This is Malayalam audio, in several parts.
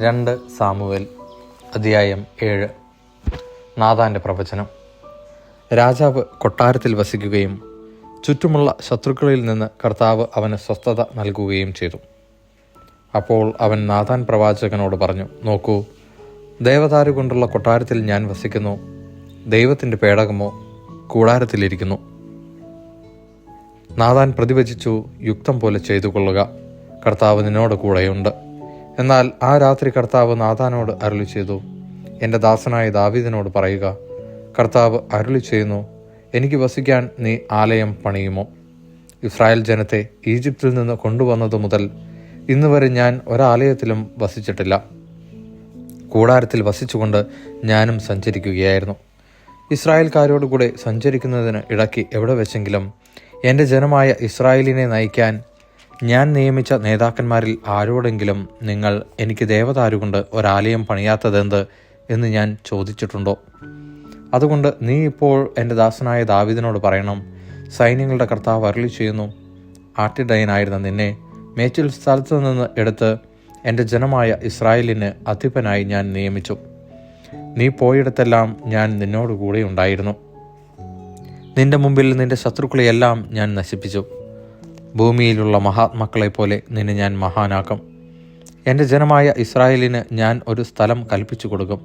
രണ്ട് സാമുവേൽ അധ്യായം ഏഴ്. നാഥാന്റെ പ്രവചനം. രാജാവ് കൊട്ടാരത്തിൽ വസിക്കുകയും ചുറ്റുമുള്ള ശത്രുക്കളിൽ നിന്ന് കർത്താവ് അവന് സ്വസ്ഥത നൽകുകയും ചെയ്തു. അപ്പോൾ അവൻ നാദാൻ പ്രവാചകനോട് പറഞ്ഞു നോക്കൂ ദേവതാരു കൊണ്ടുള്ള കൊട്ടാരത്തിൽ ഞാൻ വസിക്കുന്നു. ദൈവത്തിന്റെ പേടകമോ കൂടാരത്തിലിരിക്കുന്നു. നാദാൻ പ്രതിവചിച്ചു യുക്തം പോലെ ചെയ്തു കൊള്ളുക കർത്താവ് നിന്നോട് കൂടെയുണ്ട്. എന്നാൽ ആ രാത്രി കർത്താവ് നാഥാനോട് അരുളി ചെയ്തു. എന്റെ ദാസനായ ദാവീദിനോട് പറയുക കർത്താവ് അരുളി ചെയ്യുന്നു എനിക്ക് വസിക്കാൻ നീ ആലയം പണിയുമോ? ഇസ്രായേൽ ജനത്തെ ഈജിപ്തിൽ നിന്ന് കൊണ്ടുവന്നതു മുതൽ ഇന്ന് വരെ ഞാൻ ഒരാലയത്തിലും വസിച്ചിട്ടില്ല. കൂടാരത്തിൽ വസിച്ചുകൊണ്ട് ഞാനും സഞ്ചരിക്കുകയായിരുന്നു. ഇസ്രായേൽക്കാരോടുകൂടെ സഞ്ചരിക്കുന്നതിന് ഇടയ്ക്ക് എവിടെ വെച്ചെങ്കിലും എന്റെ ജനമായ ഇസ്രായേലിനെ നയിക്കാൻ ഞാൻ നിയമിച്ച നേതാക്കന്മാരിൽ ആരോടെങ്കിലും നിങ്ങൾ എനിക്ക് ദേവതാരുകൊണ്ട് ഒരാലയം പണിയാത്തതെന്ത് എന്ന് ഞാൻ ചോദിച്ചിട്ടുണ്ടോ? അതുകൊണ്ട് നീ ഇപ്പോൾ എന്റെ ദാസനായ ദാവിദിനോട് പറയണം സൈന്യങ്ങളുടെ കർത്താവ് അരളി ചെയ്യുന്നു ആട്ടിടയനായിരുന്ന നിന്നെ മേച്ചിൽ സ്ഥലത്തു നിന്ന് എടുത്ത് എന്റെ ജനമായ ഇസ്രായേലിന് അധിപനായി ഞാൻ നിയമിച്ചു. നീ പോയിടത്തെല്ലാം ഞാൻ നിന്നോടുകൂടെ ഉണ്ടായിരുന്നു. നിന്റെ മുമ്പിൽ നിന്റെ ശത്രുക്കളെയെല്ലാം ഞാൻ നശിപ്പിച്ചു. ഭൂമിയിലുള്ള മഹാത്മാക്കളെപ്പോലെ നിന്നെ ഞാൻ മഹാനാക്കും. എന്റെ ജനമായ ഇസ്രായേലിന് ഞാൻ ഒരു സ്ഥലം കൽപ്പിച്ചു കൊടുക്കും.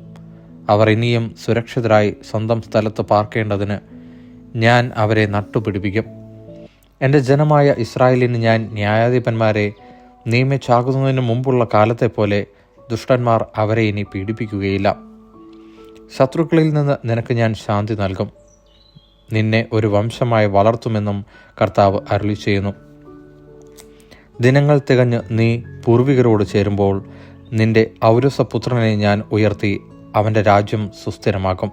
അവർ ഇനിയും സുരക്ഷിതരായി സ്വന്തം സ്ഥലത്ത് പാർക്കേണ്ടതിന് ഞാൻ അവരെ നട്ടുപിടിപ്പിക്കും. എന്റെ ജനമായ ഇസ്രായേലിന് ഞാൻ ന്യായാധിപന്മാരെ നിയമിച്ചാകുന്നതിന് മുമ്പുള്ള കാലത്തെ പോലെ ദുഷ്ടന്മാർ അവരെ ഇനി പീഡിപ്പിക്കുകയില്ല. ശത്രുക്കളിൽ നിന്ന് നിനക്ക് ഞാൻ ശാന്തി നൽകും. നിന്നെ ഒരു വംശമായി വളർത്തുമെന്നും കർത്താവ് അരുളി ചെയ്യുന്നു ദിനങ്ങൾ തികഞ്ഞ് നീ പൂർവികരോട് ചേരുമ്പോൾ നിന്റെ ഔരസപുത്രനെ ഞാൻ ഉയർത്തി അവന്റെ രാജ്യം സുസ്ഥിരമാക്കും.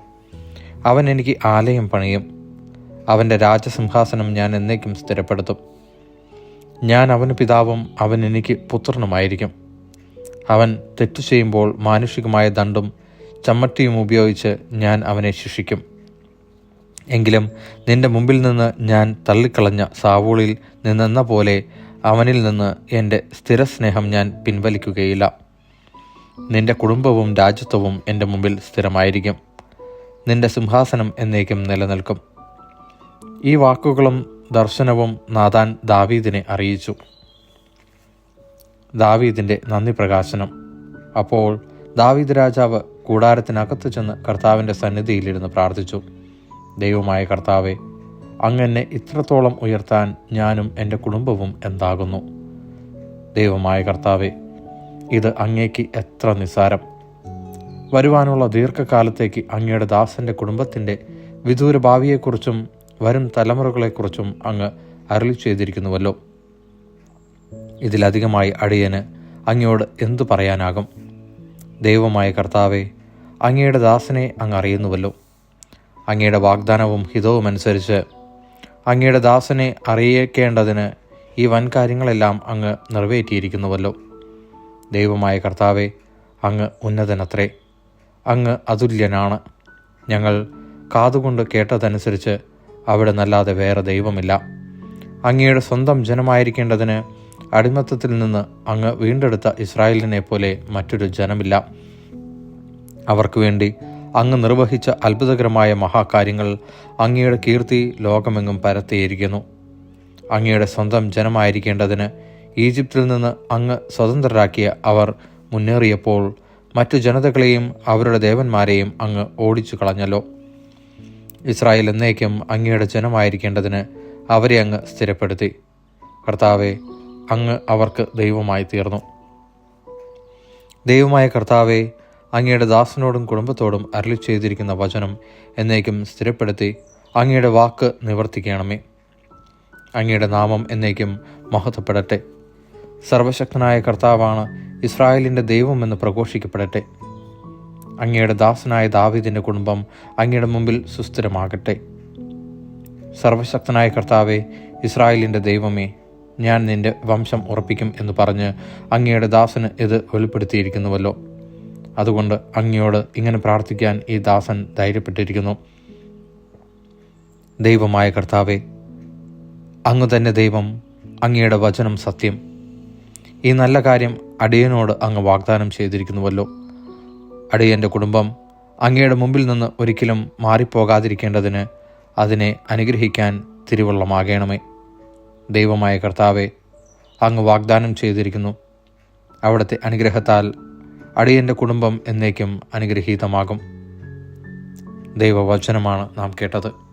അവൻ എനിക്ക് ആലയം പണിയും. അവന്റെ രാജസിംഹാസനം ഞാൻ എന്നേക്കും സ്ഥിരപ്പെടുത്തും. ഞാൻ അവന് പിതാവും അവൻ എനിക്ക് പുത്രനുമായിരിക്കും. അവൻ തെറ്റു ചെയ്യുമ്പോൾ മാനുഷികമായ ദണ്ടും ചമ്മട്ടിയും ഉപയോഗിച്ച് ഞാൻ അവനെ ശിക്ഷിക്കും. എങ്കിലും നിന്റെ മുമ്പിൽ നിന്ന് ഞാൻ തള്ളിക്കളഞ്ഞ സാവൂളിൽ നിന്നെന്ന പോലെ അവനിൽ നിന്ന് എന്റെ സ്ഥിരസ്നേഹം ഞാൻ പിൻവലിക്കുകയില്ല. നിന്റെ കുടുംബവും രാജ്യത്വവും എന്റെ മുമ്പിൽ സ്ഥിരമായിരിക്കും. നിന്റെ സിംഹാസനം എന്നേക്കും നിലനിൽക്കും. ഈ വാക്കുകളും ദർശനവും നാദാൻ ദാവീദിനെ അറിയിച്ചു. ദാവീദിന്റെ നന്ദി പ്രകാശനം. അപ്പോൾ ദാവീദ് രാജാവ് കൂടാരത്തിനകത്ത് ചെന്ന് കർത്താവിന്റെ സന്നിധിയിലിരുന്ന് പ്രാർത്ഥിച്ചു. ദൈവമായ കർത്താവെ അങ്ങനെ ഇത്രത്തോളം ഉയർത്താൻ ഞാനും എന്റെ കുടുംബവും എന്താകുന്നു? ദൈവമായ കർത്താവെ ഇത് അങ്ങേക്ക് എത്ര നിസ്സാരം. വരുവാനുള്ള ദീർഘകാലത്തേക്ക് അങ്ങയുടെ ദാസന്റെ കുടുംബത്തിന്റെ വിദൂര ഭാവിയെക്കുറിച്ചും വരും തലമുറകളെക്കുറിച്ചും അങ്ങ് അരളി ചെയ്തിരിക്കുന്നുവല്ലോ. ഇതിലധികമായി അടിയന് അങ്ങയോട് എന്തു പറയാനാകും? ദൈവമായ കർത്താവെ അങ്ങയുടെ ദാസനെ അങ്ങ് അറിയുന്നുവല്ലോ. അങ്ങയുടെ വാഗ്ദാനവും ഹിതവും അനുസരിച്ച് അങ്ങയുടെ ദാസനെ അറിയിക്കേണ്ടതിന് ഈ വൻ കാര്യങ്ങളെല്ലാം അങ്ങ് നിറവേറ്റിയിരിക്കുന്നുവല്ലോ. ദൈവമായ കർത്താവെ അങ്ങ് ഉന്നതനത്രേ. അങ്ങ് അതുല്യനാണ്. ഞങ്ങൾ കാതുകൊണ്ട് കേട്ടതനുസരിച്ച് അവിടെ നല്ലാതെ വേറെ ദൈവമില്ല. അങ്ങയുടെ സ്വന്തം ജനമായിരിക്കേണ്ടതിന് അടിമത്തത്തിൽ നിന്ന് അങ്ങ് വീണ്ടെടുത്ത ഇസ്രായേലിനെ പോലെ മറ്റൊരു ജനമില്ല. അവർക്ക് വേണ്ടി അങ്ങ് നിർവഹിച്ച അത്ഭുതകരമായ മഹാകാര്യങ്ങൾ അങ്ങയുടെ കീർത്തി ലോകമെങ്ങും പരത്തിയിരിക്കുന്നു. അങ്ങയുടെ സ്വന്തം ജനമായിരിക്കേണ്ടതിന് ഈജിപ്തിൽ നിന്ന് അങ്ങ് സ്വതന്ത്രരാക്കിയ അവർ മുന്നേറിയപ്പോൾ മറ്റു ജനതകളെയും അവരുടെ ദേവന്മാരെയും അങ്ങ് ഓടിച്ചു കളഞ്ഞല്ലോ. ഇസ്രായേൽ എന്നേക്കും അങ്ങയുടെ ജനമായിരിക്കേണ്ടതിന് അവരെ അങ്ങ് സ്ഥിരപ്പെടുത്തി. കർത്താവെ അങ്ങ് അവർക്ക് ദൈവമായി തീർന്നു. ദൈവമായ കർത്താവെ അങ്ങയുടെ ദാസനോടും കുടുംബത്തോടും അരളി ചെയ്തിരിക്കുന്ന വചനം എന്നേക്കും സ്ഥിരപ്പെടുത്തി അങ്ങയുടെ വാക്ക് നിവർത്തിക്കണമേ. അങ്ങയുടെ നാമം എന്നേക്കും മഹത്വപ്പെടട്ടെ. സർവശക്തനായ കർത്താവാണ് ഇസ്രായേലിന്റെ ദൈവമെന്ന് പ്രഘോഷിക്കപ്പെടട്ടെ. അങ്ങയുടെ ദാസനായ ദാവീദിന്റെ കുടുംബം അങ്ങയുടെ മുമ്പിൽ സുസ്ഥിരമാകട്ടെ. സർവശക്തനായ കർത്താവെ ഇസ്രായേലിന്റെ ദൈവമേ ഞാൻ നിന്റെ വംശം ഉറപ്പിക്കും എന്ന് പറഞ്ഞ് അങ്ങയുടെ ദാസന് ഇത് വെളിപ്പെടുത്തിയിരിക്കുന്നുവല്ലോ. അതുകൊണ്ട് അങ്ങയോട് ഇങ്ങനെ പ്രാർത്ഥിക്കാൻ ഈ ദാസൻ ധൈര്യപ്പെട്ടിരിക്കുന്നു. ദൈവമായ കർത്താവെ അങ്ങ് തന്നെ ദൈവം അങ്ങയുടെ വചനം സത്യം. ഈ നല്ല കാര്യം അടിയനോട് അങ്ങ് വാഗ്ദാനം ചെയ്തിരിക്കുന്നുവല്ലോ. അടിയന്റെ കുടുംബം അങ്ങയുടെ മുമ്പിൽ നിന്ന് ഒരിക്കലും മാറിപ്പോകാതിരിക്കേണ്ടതിന് അതിനെ അനുഗ്രഹിക്കാൻ തിരുവള്ളമാകേണമേ. ദൈവമായ കർത്താവെ അങ്ങ് വാഗ്ദാനം ചെയ്തിരിക്കുന്നു. അവിടുത്തെ അനുഗ്രഹത്താൽ അടിയന്റെ കുടുംബം എന്നേക്കും അനുഗ്രഹീതമാകും. ദൈവവചനമാണ് നാം കേട്ടത്.